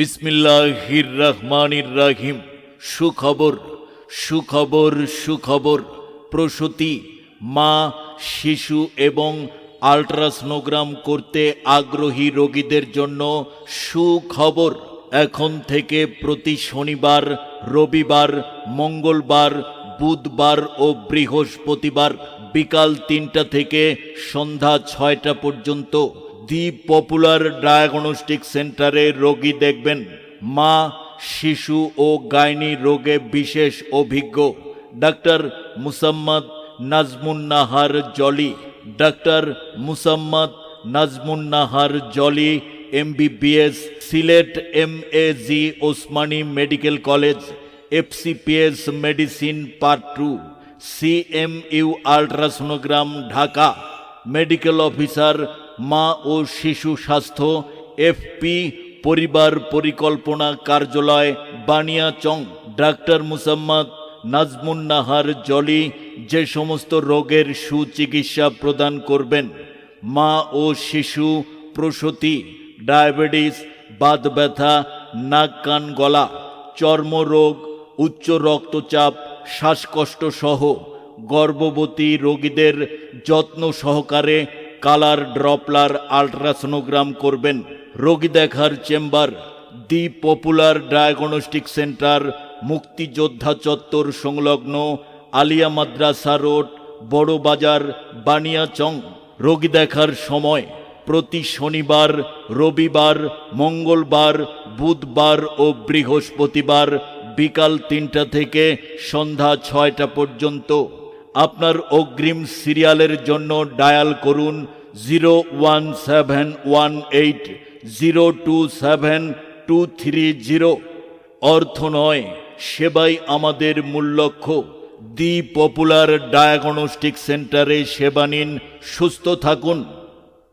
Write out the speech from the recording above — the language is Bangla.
বিসমিল্লাহির রহমানির রাহিম সুখবর সুখবর সুখবর। প্রসূতি, মা, শিশু এবং আল্ট্রাসনোগ্রাম করতে আগ্রহী রোগীদের জন্য সুখবর। এখন থেকে প্রতি শনিবার, রবিবার, মঙ্গলবার, বুধবার ও বৃহস্পতিবার বিকাল তিনটা থেকে সন্ধ্যা ছয়টা পর্যন্ত দি পপুলার ডায়াগনস্টিক সেন্টারে রোগী দেখবেন। মা, শিশু ও গাইনি রোগে বিশেষ অভিজ্ঞ। Doctor Mosammat Nazmunnahar Jolly. Doctor Mosammat Nazmunnahar Jolly, MBBS, Sylhet M A G Osmani medical college, FCPS medicine part two, CMU ultrasonogram Dhaka. Medical officer মা ও শিশু স্বাস্থ্য, এফপি, পরিবার পরিকল্পনা কার্যালয়, বানিয়াচং, ডাক্তার মুসাম্মদ, নাজমুন্নাহার জলি, যে সমস্ত রোগের সুচিকিৎসা প্রদান করবেন। মা ও শিশু, প্রসূতি, ডায়াবেটিস, বাত ব্যথা, নাক কান গলা, চর্মরোগ, উচ্চ রক্তচাপ, শ্বাসকষ্ট সহ গর্ভবতী রোগীদের যত্ন সহকারে কালার ড্রপলার আল্ট্রাসোনোগ্রাম করবেন। রোগী দেখার chamber, the popular diagnostic centre, মুক্তিযোদ্ধা চত্বর সংলগ্ন আলিয়া মাদ্রাসা রোড, বড় বাজার বানিয়াচং রোগী দেখার সময়, প্রতি শনিবার, রবিবার, মঙ্গলবার, বুধবার ও বৃহস্পতিবার বিকাল তিনটা থেকে সন্ধ্যা ছয়টা পর্যন্ত। আপনার অগ্রিম সিরিয়ালের জন্য ডায়াল করুন zero one seven one eight zero two seven two three zero. অর্থ নয়, সেবাই আমাদের মূল লক্ষ্য। দি পপুলার ডায়াগনস্টিক সেন্টারে সেবা নিন, সুস্থ থাকুন।